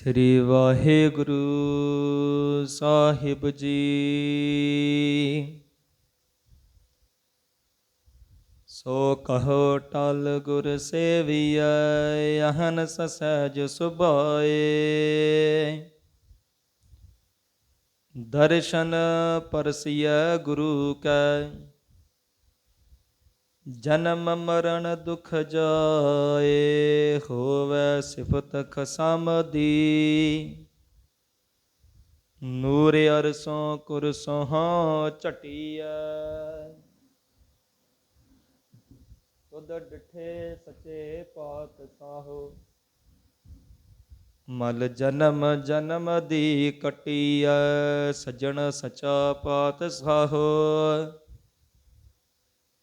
ਸ੍ਰੀ ਵਾਹਿਗੁਰੂ ਸਾਹਿਬ ਜੀ। ਸੋ ਕਹੋ ਟਲ ਗੁਰ ਸੇਵੀਐ ਅਹਨਸ ਸਸਜ ਸੁਭਾਏ। ਦਰਸ਼ਨ ਪਰਸੀਐ ਗੁਰੂ ਕੈ ਜਨਮ ਮਰਨ ਦੁਖ ਜਾਏ, ਹੋਵੇ ਸਿਫਤ ਖਸਮ ਦੀ। ਨੂਰ ਅਰਸੋਂ ਕੁਰਸੋਂ ਝਟੀਐ। ਤੁਧ ਡਿਠੇ ਸੱਚੇ ਪਾਤ ਸਾਹੋ। ਮਲ ਜਨਮ ਜਨਮ ਦੀ ਕਟੀਐ, ਸਜਣ ਸਚਾ ਪਾਤ ਸਾਹੋ।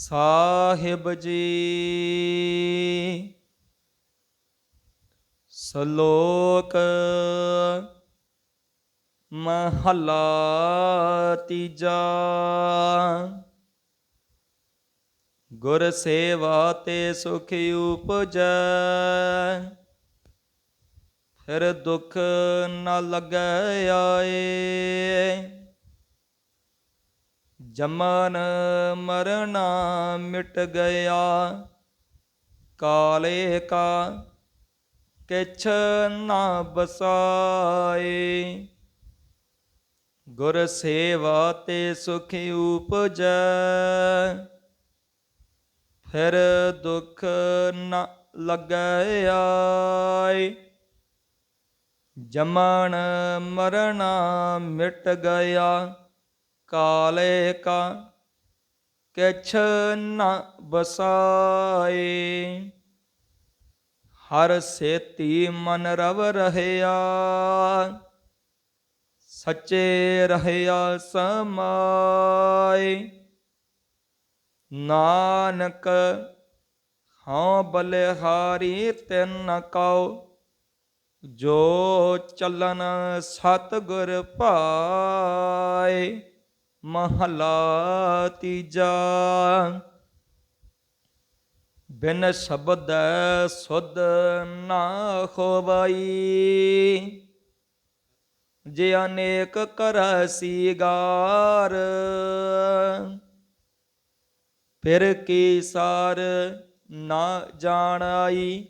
ਸਾਹਿਬ ਜੀ। ਸ਼ਲੋਕ ਮਹਲਾ ਤੀਜਾ। ਗੁਰ ਸੇਵਾ ਤੇ ਸੁਖ ਉਪਜੈ, ਫਿਰ ਦੁੱਖ ਨਾ ਲੱਗੈ ਆਏ। ਜਮਨ ਮਰਨਾ ਮਿਟ ਗਿਆ। ਕਾਲੇ ਕਾ ਕਿਛ ਨਾ ਬਸਾਏ। ਗੁਰ ਸੇਵਾ ਤੇ ਸੁਖ ਉਪਜੈ। ਫਿਰ ਦੁਖ ਨਾ ਲੱਗੈ ਆਏ। ਜਮਨ ਮਰਣਾ ਮਿਟ ਗਿਆ। ਕਾਲੇ ਕਾ ਕਿਛ ਨ ਬਸਾਏ ਹਰ ਸੇਤੀ ਮਨ ਰਵ ਰਹਿਆ, ਸੱਚੇ ਰਹਿਆ ਸਮਾਏ। ਨਾਨਕ ਹਾਂ ਬਲਿਹਾਰੀ ਤਿਨ ਕਉ, ਜੋ ਚੱਲਨ ਸਤਿਗੁਰ ਭਾਏ ਮਹਲਾ ਤੀਜਾ। ਬਿਨ ਸ਼ਬਦ ਸੁਧ ਨਾ ਹੋਵਈ ਜੇ ਅਨੇਕ ਕਰ ਸੀਗਾਰ, ਫਿਰ ਕੀ ਸਾਰ ਨਾ ਜਾਣਾਈ?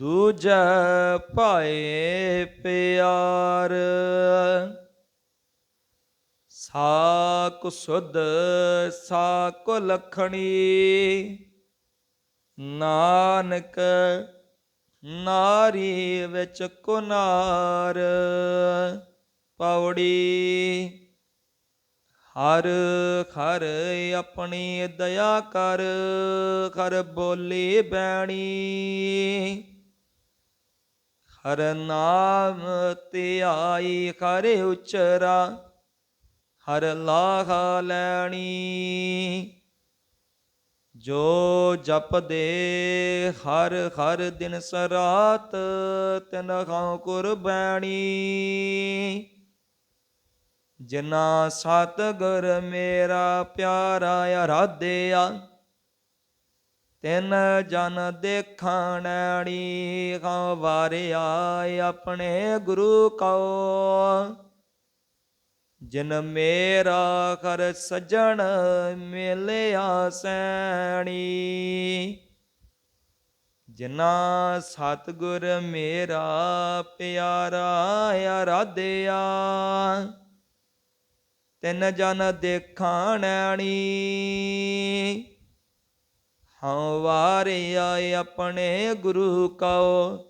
ਦੂਜੈ ਭਾਏ ਪਿਆਰ। ਸਾ ਕੁ ਸਾ ਕੁ ਲਖਣੀ। ਨਾਨਕ ਨਾਰੀ ਵਿੱਚ ਕੁਨਾਰ ਪੌੜੀ। ਹਰ ਖਰ ਆਪਣੀ ਦਇਆ ਕਰ, ਖਰ ਬੋਲੀ ਬੈਣੀ। ਹਰ ਨਾਮ ਧਿਆਈ ਹਰ ਉਚਰਾ ਹਰ ਲਾਹਾ ਲੈਣੀ। ਜੋ ਜਪਦੇ ਹਰ ਹਰ ਦਿਨ ਸਰਾਤ ਤਿਨ ਖਾਂ ਕੁਰਬਾਨੀ। ਜਿਨਾ ਸਤਗੁਰ ਮੇਰਾ ਪਿਆਰਾ ਅਰਾਧਿਆ, ਤਿਨ ਜਨ ਦੇਖਣਣੀ ਕਉ ਵਾਰਿਆ ਆਪਣੇ ਗੁਰੂ ਕਉ। ਜਿਨ ਮੇਰਾ ਕਰ ਸਜਣ ਮਿਲਿਆ ਸੈਣੀ। ਜਿਨਾ ਸਤਿਗੁਰ ਮੇਰਾ ਪਿਆਰਾ ਅਰਾਧਿਆ, ਤਿੰਨ ਜਨ ਦੇਖਣਣੀ ਹਉ ਵਾਰਿਆ ਆਪਣੇ ਗੁਰੂ ਕਉ